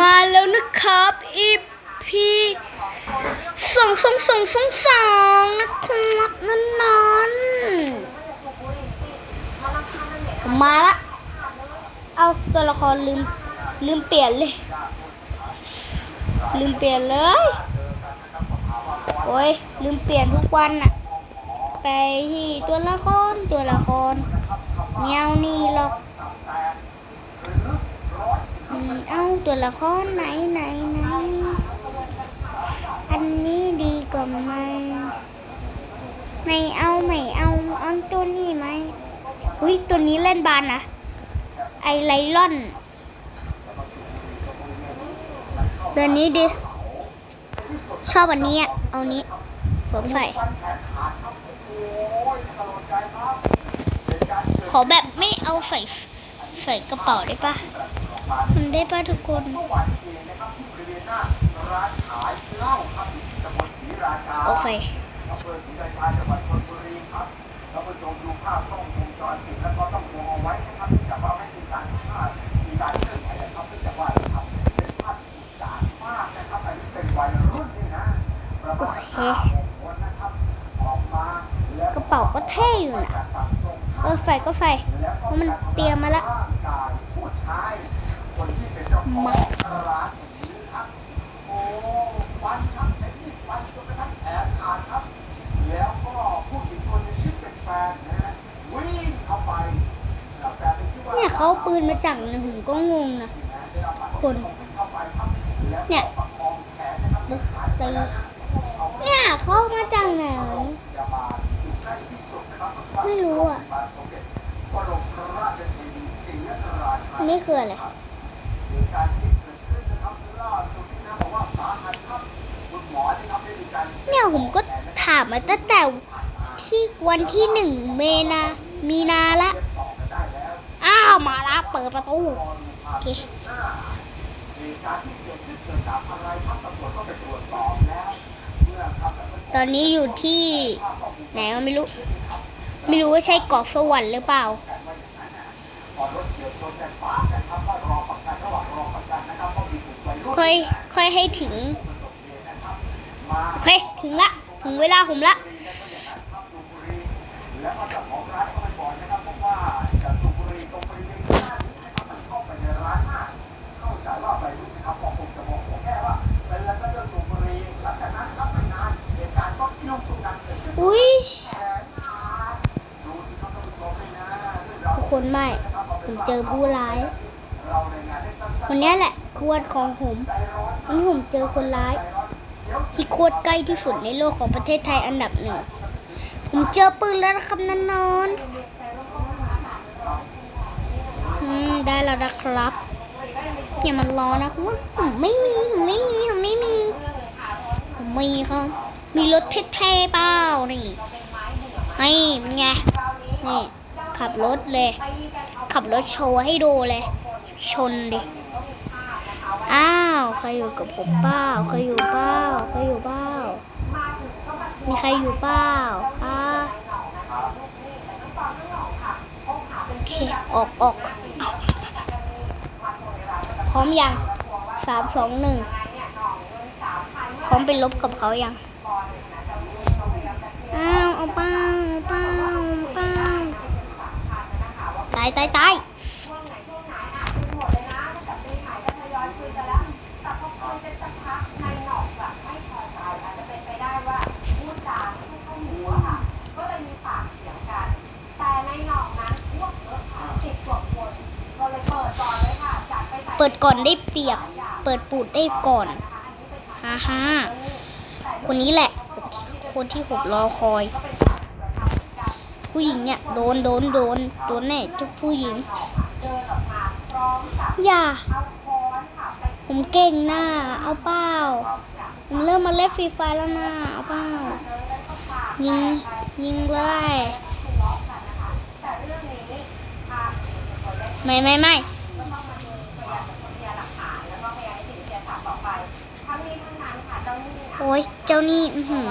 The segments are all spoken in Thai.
มาแล้วนะครับ EP สองสองสองสองสองนะครับนั่นนั้นมาละ เอาตัวละครลืมลืมเปลี่ยนเลย ลืมเปลี่ยนเลย โอ้ยลืมเปลี่ยนทุกวันอะไปที่ตัวละครตัวละครเนียวนี่หรอก เอาตัวละครไหนไหนไหนอันนี้ดีกว่าไหมไม่เอาไม่เอาเอาตัวนี้ไหมอุ้ยตัวนี้เล่นบานนะไอไลลอนเดือนนี้ดิชอบอันนี้อะเอานี้ผมใส่ขอแบบไม่เอาใส่ใส่กระเป๋าได้ปะ มันได้ปะทุกคนโอเคโอเคกระเป๋าก็เท่อยู่นะเออใส่ก็ใส่เพราะมันเตรียมมาแล้ว มาแล้วก็ผู้หญิงคนหนึงชื่อเป็ดแฟนนะฮะวิ่งเข้าไปแล้วแต่เป็นชื่อว่าเนี่ยเขาเอาปืนมาจากไหนผมก็งงนะ คน เนี่ยเตอเนี่ยเขามาจากไหนไม่รู้อะบรมราชเทวีศรีนราชนี่คืออะไร เนี่ยผมก็ถามมาตั้งแต่ที่วันที่หนึ่งเมนามีนาละ อ้าวมาละเปิดประตูโอเคตอนนี้อยู่ที่ไหนไม่รู้ ไม่รู้ว่าใช่เกาะสวรรค์หรือเปล่าค่อยค่อยให้ถึง เค ถึงละ ถึงเวลาผมละอุ้ยคุณไม่นานเหตุการณ์ก็ยุ่งตรงนั้นเกิดขึ้นอุ้ยแทนดูสิครับท่านผู้ชมเลยนะเรื่องราวทุกคนไม่ ผมเจอผู้ร้าย คนนี้แหละควรของผมใจร้อนวันนี้ผมเจอคนร้าย ที่โคตรใกล้ที่สุดในโลกของประเทศไทยอันดับหนึ่ง ผมเจอปืนแล้วนะครับนันนอนอืมได้แล้วนะครับอย่ามันรอนะคุณผมไม่มีผมไม่มีผมไม่มีผมมีครับมีรถเท่ๆเปล่านี่นี่เป็นไงนี่ขับรถเลย ขับรถโชว์ให้ดูเลย ชนดิ ใครอยู่กับผมเปล่าใครอยู่เปล่าใครอยู่เปล่ามีใครอยู่เปล่าอ่าโอเค ออกออกพร้อมยังสามสองหนึ่งพร้อมไปลบกับเขายังอ้าวเอาเป้าเอาเป้าเอาเป้าตายตายตาย เปิดก่อนได้เปรียบ เปิดปูดได้ก่อนฮ่าฮ่าคนนี้แหละ คนที่ผมรอคอย ผู้หญิงเนี่ยโดนโดนโดนโดนแน่เจ้าผู้หญิง อย่า ผมเก่งหน้า เอาเป้าผมเริ่มมาเล่นฟรีไฟแล้วนะเอาเป้ายิง ยิงเลยไม่ไม่ไม่ โอ้ยเจ้านี่หือ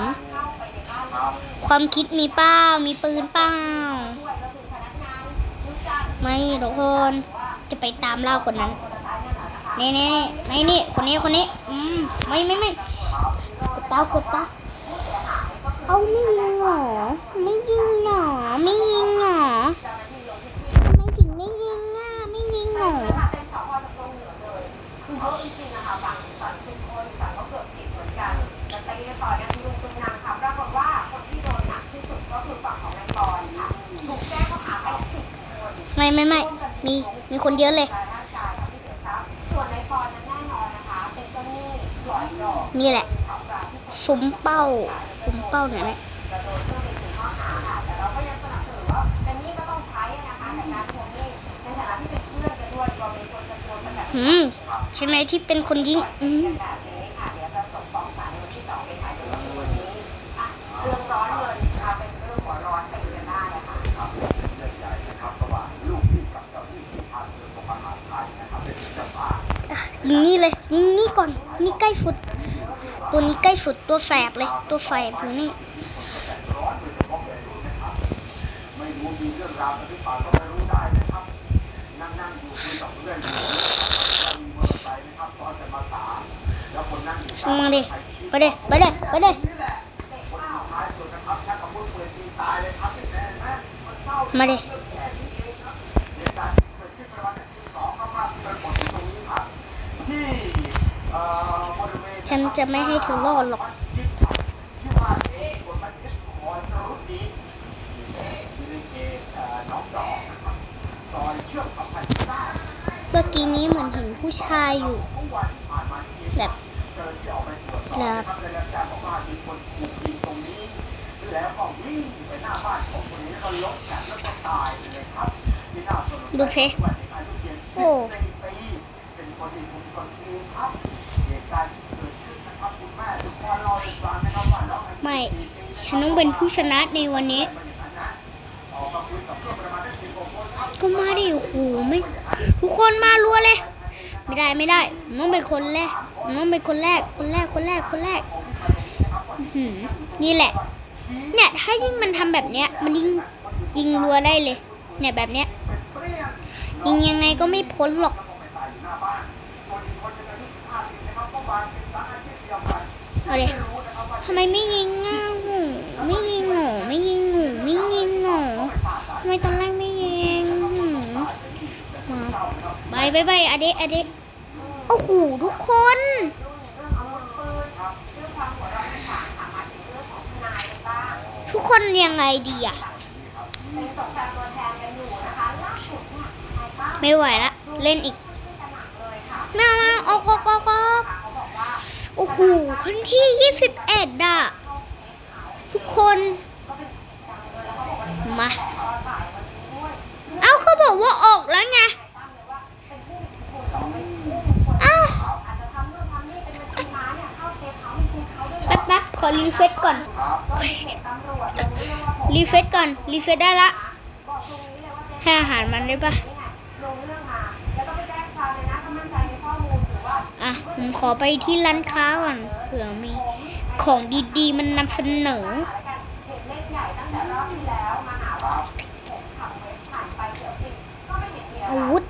ความคิดมีเป้ามีปืนเป้าไม่ทุกคนจะไปตามล่าคนนั้นนี่นี่นี่นี่คนนี้คนนี้อืมไม่ไม่ไม่กดตากดตาเอาไม่ยิงเหรอไม่ยิงเหรอไม่ยิงเหรอทำไมถึงไม่ยิงอะไม่ยิงเหรอ ไม่ไม่ไม่มีมีคนเยอะเลย นี่แหละซุ้มเป้าซุ้มเป้าเนี่ยแหละหืมใช่ไหมที่เป็นคนยิงอืม ยิงนี่เลย ยิงนี่ก่อน นี่ใกล้สุด ตัวนี้ใกล้สุดตัวแสบเลย ตัวแสบอยู่นี่มาเล่าก็ไม่รู้ได้นะครับนั่งนั่งอยู่คุยกับเพื่อนอยู่นะครับมีมอเตอร์ไซค์นะครับซ้อนกันมาสามแล้วคนนั่งอยู่มาดิไปเด้ไปเด้ไปเด้นี่แห ฉันจะไม่ให้เธอรอดหรอกเอ๊ะคนมันคิดคอยจะรู้ดีอยู่ในเขตเอ่อหนองจอกนะครับซอยเชื่อมสัมพันธ์ที่ได้เมื่อกี้นี้เหมือนเห็นผู้ชายอยู่ แบบเจ้วจสอบบด้รับแจ้งบอกว่ามีคนถูกยิงตรงนี้ ไม่ ฉันต้องเป็นผู้ชนะในวันนี้ ก็มาดิโอ้โหไม่ทุกคนมารัวเลย ไม่ได้ไม่ได้ผมต้องเป็นคนแรกมต้องเป็นคนแรก คนแรกคนแรกคนแรกนี่แหละ เนี่ยถ้ายิ่งมันทำแบบเนี้ย มันยิงยิงรัวได้เลย เนี่ยแบบเนี้ยยิงยังไงก็ไม่พ้นหรอกเอาดิ ทำไมไม่ยิงอะหูไม่ยิงหรอไม่ยิงหนูไม่ยิงหรอทำไมตอนแรกไม่ยิงหืมาไปไปไปอเดอเดโอ้โหทุกคนทุกคนยังไงดีอะไม่ไหวละ เล่นอีกมามาออกออกออกออก โอ้โหคนที่ยี่สิบเอ็ดอะทุกคน มา เอาเขาบอกว่าออกแล้วไงเอาแป๊บแป๊บขอรีเฟซก่อน รีเฟซก่อน รีเฟซได้ละให้อาหารมันได้ปะอะ ผมขอไปที่ร้านค้าก่อนเผื่อมีของดีๆ มันนำเสนออาวุธ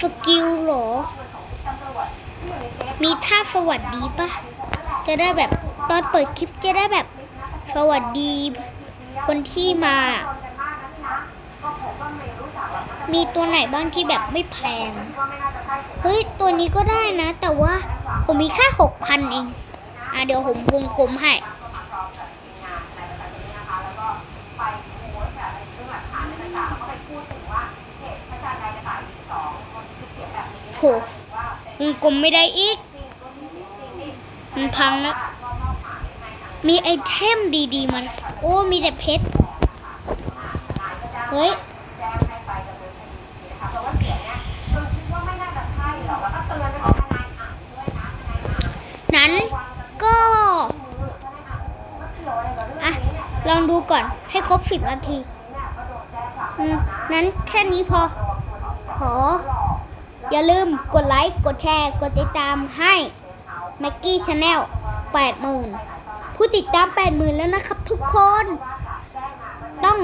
สกิลเหรอ มีท่าสวัสดีปะจะได้แบบตอนเปิดคลิปจะได้แบบ สวัสดี คนที่มา มีตัวไหนบ้างที่แบบไม่แพง เฮ้ย ตัวนี้ก็ได้นะ แต่ว่าผมมีแค่หกพันเอง อะเดี๋ยวผมวงกลมให้โหวงกลมไม่ได้อีก มันพังแล้ว มีไอเทมดีๆมัน โอ้ มีแต่เพชร เฮ้ย นั้นก็ อะ ลองดูก่อนให้ครบสิบนาทีนั้นแค่นี้พอ ขอ อย่าลืมกดไลค์ กดแชร์ กดติดตามให้แม็กกี้ชาแนล80,000ผู้ติดตาม80,000แล้วนะครับทุกคน ต้อง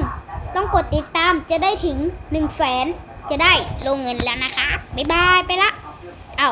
ต้องกดติดตามจะได้ถึง1 0 0 0 0แสนจะได้ลงเงินแล้วนะครับบ๊ายบายไปละ เอ้า